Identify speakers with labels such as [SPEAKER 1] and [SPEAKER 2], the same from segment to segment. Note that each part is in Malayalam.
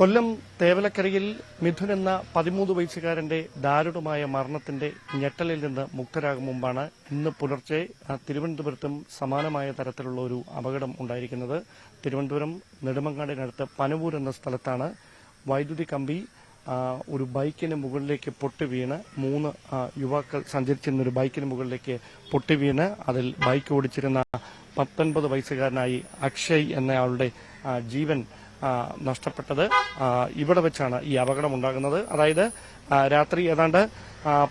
[SPEAKER 1] കൊല്ലം തേവലക്കരയിൽ മിഥുൻ എന്ന പതിമൂന്ന് വയസ്സുകാരന്റെ ദാരുണമായ മരണത്തിന്റെ ഞെട്ടലിൽ നിന്ന് മുക്തരാകും മുമ്പാണ് ഇന്ന് പുലർച്ചെ തിരുവനന്തപുരത്തും സമാനമായ തരത്തിലുള്ള ഒരു അപകടം ഉണ്ടായിരിക്കുന്നത്. തിരുവനന്തപുരം നെടുമങ്ങാടിനടുത്ത് പനവൂർ എന്ന സ്ഥലത്താണ്. വൈദ്യുതി കമ്പി ഒരു ബൈക്കിന് മുകളിലേക്ക് പൊട്ടി വീണ് മൂന്ന് യുവാക്കൾ സഞ്ചരിച്ചിരുന്ന ഒരു ബൈക്കിന് മുകളിലേക്ക് പൊട്ടി വീണ് അതിൽ ബൈക്ക് ഓടിച്ചിരുന്ന പത്തൊൻപത് വയസ്സുകാരനായി അക്ഷയ് എന്നയാളുടെ ജീവൻ നഷ്ടപ്പെട്ടത്. ഇവിടെ വെച്ചാണ് ഈ അപകടം ഉണ്ടാകുന്നത് അതായത് രാത്രി ഏതാണ്ട്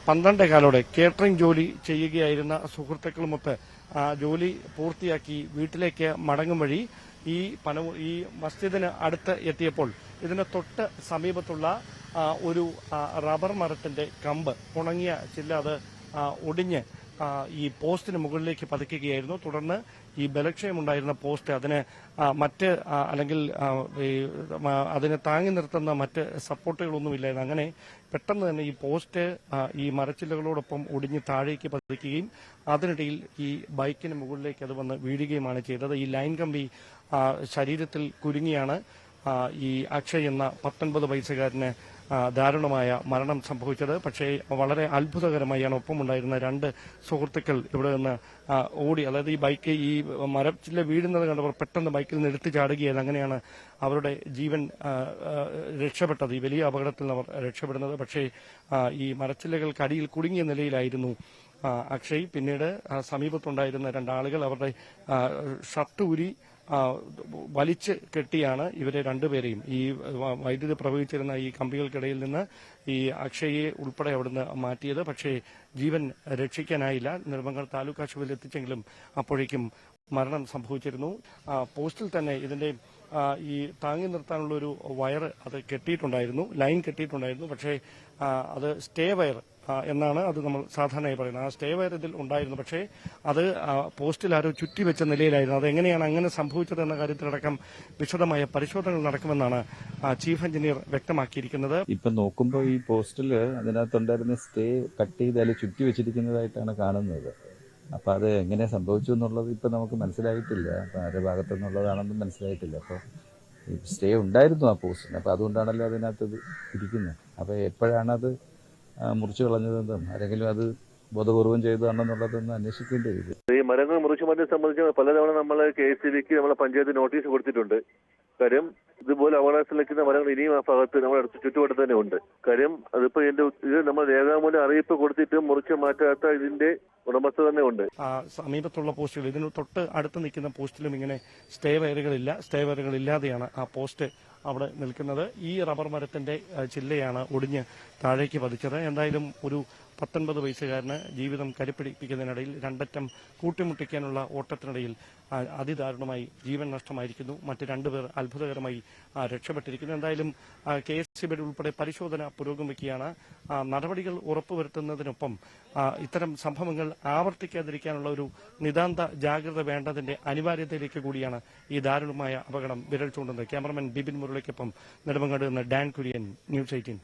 [SPEAKER 1] പന്ത്രണ്ടേ കാലോടെ കേറ്ററിംഗ് ജോലി ചെയ്യുകയായിരുന്ന സുഹൃത്തുക്കളുമൊത്ത് ജോലി പൂർത്തിയാക്കി വീട്ടിലേക്ക് മടങ്ങും വഴി ഈ പന ഈ മസ്ജിദിന് അടുത്ത് എത്തിയപ്പോൾ ഇതിന് തൊട്ട് സമീപത്തുള്ള ഒരു റബ്ബർ മരത്തിന്റെ കമ്പ് ഉണങ്ങിയ ചില്ല അത് ഒടിഞ്ഞ് ഈ പോസ്റ്റിന് മുകളിലേക്ക് പതിക്കുകയായിരുന്നു. തുടർന്ന് ഈ ബലക്ഷയമുണ്ടായിരുന്ന പോസ്റ്റ് അതിന് മറ്റ് അല്ലെങ്കിൽ അതിനെ താങ്ങി നിർത്തുന്ന മറ്റ് സപ്പോർട്ടുകളൊന്നുമില്ലായിരുന്നു. അങ്ങനെ പെട്ടെന്ന് തന്നെ ഈ പോസ്റ്റ് ഈ മരച്ചില്ലകളോടൊപ്പം ഒടിഞ്ഞ് താഴേക്ക് പതിക്കുകയും അതിനിടയിൽ ഈ ബൈക്കിന് മുകളിലേക്ക് അത് വന്ന് വീഴുകയുമാണ് ചെയ്തത്. ഈ ലൈൻ കമ്പി ശരീരത്തിൽ കുരുങ്ങിയാണ്. ഈ അക്ഷയ് എന്ന പത്തൊൻപത് വയസ്സുകാരന് ദാരുണമായ മരണം സംഭവിച്ചത്. പക്ഷേ വളരെ അത്ഭുതകരമായാണ് ഒപ്പമുണ്ടായിരുന്ന രണ്ട് സുഹൃത്തുക്കൾ ഇവിടെ നിന്ന് ഓടി. അതായത് ഈ ബൈക്ക് ഈ മരച്ചില്ല വീഴുന്നത് കണ്ടവർ പെട്ടെന്ന് ബൈക്കിൽ നിന്ന് എടുത്തു ചാടുകയായിരുന്നു. അങ്ങനെയാണ് അവരുടെ ജീവൻ രക്ഷപ്പെട്ടത്. ഈ വലിയ അപകടത്തിൽ അവർ രക്ഷപ്പെടുന്നത്. പക്ഷേ ഈ മരച്ചില്ലകൾക്കടിയിൽ കുടുങ്ങിയ നിലയിലായിരുന്നു. അക്ഷയ് പിന്നീട് സമീപത്തുണ്ടായിരുന്ന രണ്ടാളുകൾ അവരുടെ ഷർട്ട് ഊരി വലിച്ച് കെട്ടിയാണ് ഇവരെ രണ്ടുപേരെയും. ഈ വൈദ്യുതി പ്രവഹിച്ചിരുന്ന ഈ കമ്പികൾക്കിടയിൽ നിന്ന് ഈ അക്ഷയെ ഉൾപ്പെടെ അവിടുന്ന് മാറ്റിയത്. പക്ഷേ ജീവൻ രക്ഷിക്കാനായില്ല. നിർമ്മങ്ങൾ താലൂക്ക് ആശുപത്രിയിൽ എത്തിച്ചെങ്കിലും അപ്പോഴേക്കും മരണം സംഭവിച്ചിരുന്നു. പോസ്റ്റിൽ തന്നെ ഇതിന്റെ ഈ താങ്ങി നിർത്താനുള്ള ഒരു വയർ അത് കെട്ടിയിട്ടുണ്ടായിരുന്നു. ലൈൻ കെട്ടിയിട്ടുണ്ടായിരുന്നു. പക്ഷേ അത് സ്റ്റേ വയർ എന്നാണ് അത് നമ്മൾ സാധാരണയായി പറയുന്നത്. ആ സ്റ്റേ വയർ ഇതിൽ ഉണ്ടായിരുന്നു. പക്ഷേ അത് പോസ്റ്റിൽ ആരോ ചുറ്റിവെച്ച നിലയിലായിരുന്നു. അത് എങ്ങനെയാണ് അങ്ങനെ സംഭവിച്ചത് എന്ന കാര്യത്തിലടക്കം വിശദമായ പരിശോധനകൾ നടക്കുമെന്നാണ് ചീഫ് എഞ്ചിനീയർ വ്യക്തമാക്കിയിരിക്കുന്നത്.
[SPEAKER 2] ഇപ്പൊ നോക്കുമ്പോൾ ഈ പോസ്റ്റിൽ അതിനകത്തുണ്ടായിരുന്ന സ്റ്റേ കട്ട് ചെയ്ത് അതിൽ വെച്ചിരിക്കുന്നതായിട്ടാണ് കാണുന്നത്. അപ്പൊ അത് എങ്ങനെ സംഭവിച്ചു എന്നുള്ളത് ഇപ്പൊ നമുക്ക് മനസ്സിലായിട്ടില്ല. ആരുടെ ഭാഗത്തു നിന്നുള്ളതാണെന്നും മനസ്സിലായിട്ടില്ല. അപ്പൊ സ്റ്റേ ഉണ്ടായിരുന്നു ആ പോസ്റ്റിന്. അപ്പൊ അതുകൊണ്ടാണല്ലോ അതിനകത്ത് ഇരിക്കുന്നത്. അപ്പൊ എപ്പോഴാണത് മുറിച്ചു കളഞ്ഞതെന്നും ആരെങ്കിലും അത് ബോധപൂർവം ചെയ്തതാണെന്നുള്ളതെന്ന് അന്വേഷിക്കേണ്ടി വരും.
[SPEAKER 3] ഈ മരങ്ങൾ മുറിച്ചു മാറ്റുന്നത് സംബന്ധിച്ച് പലതവണ നമ്മൾ കെ എസ് സിക്ക് നമ്മളെ പഞ്ചായത്ത് നോട്ടീസ് കൊടുത്തിട്ടുണ്ട്. കാര്യം ഇതുപോലെ അപകടത്തിൽ നിൽക്കുന്ന മരങ്ങൾ ഇനിയും ആ ഭാഗത്ത് നമ്മുടെ അടുത്ത് ചുറ്റുവട്ടത്ത് തന്നെ ഉണ്ട്. കാര്യം അതിപ്പോ ഇതിന്റെ ഇത് നമ്മൾ രേഖാമൂലം അറിയിപ്പ് കൊടുത്തിട്ടും മുറിച്ചു മാറ്റാത്ത ഇതിന്റെ ഉടമസ്ഥ തന്നെ ഉണ്ട്.
[SPEAKER 1] ആ, സമീപത്തുള്ള പോസ്റ്റുകൾ ഇതിന് തൊട്ട് അടുത്ത് നിൽക്കുന്ന പോസ്റ്റിലും ഇങ്ങനെ സ്റ്റേ വയറുകളില്ല. സ്റ്റേ വയറുകൾ ഇല്ലാതെയാണ് ആ പോസ്റ്റ് അവിടെ നിൽക്കുന്നത്. ഈ റബ്ബർ മരത്തിന്റെ ചില്ലയാണ് ഒടിഞ്ഞ് താഴേക്ക് പതിച്ചത്. എന്തായാലും ഒരു പത്തൊൻപത് വയസ്സുകാരന് ജീവിതം കരുപ്പിടിപ്പിക്കുന്നതിനിടയിൽ രണ്ടറ്റം കൂട്ടിമുട്ടിക്കാനുള്ള ഓട്ടത്തിനിടയിൽ അതിദാരുണമായി ജീവൻ നഷ്ടമായിരിക്കുന്നു. മറ്റ് രണ്ടുപേർ അത്ഭുതകരമായി രക്ഷപ്പെട്ടിരിക്കുന്നു. എന്തായാലും കെ എസ് സി ബിയുടെ ഉൾപ്പെടെ പരിശോധന പുരോഗമിക്കുകയാണ് നടപടികൾ ഉറപ്പുവരുത്തുന്നതിനൊപ്പം ഇത്തരം സംഭവങ്ങൾ ആവർത്തിക്കാതിരിക്കാനുള്ള ഒരു നിതാന്ത ജാഗ്രത വേണ്ടതിന്റെ അനിവാര്യതയിലേക്ക് കൂടിയാണ് ഈ ദാരുണമായ അപകടം വിരൽ ചൂണ്ടുന്നത്. ക്യാമറമാൻ ബിപിൻ ബിബിൻ മുരളിക്കൊപ്പം നെടുമങ്ങാട് നിന്ന് ഡാൻ കുര്യൻ ന്യൂസ് എയ്റ്റീൻ.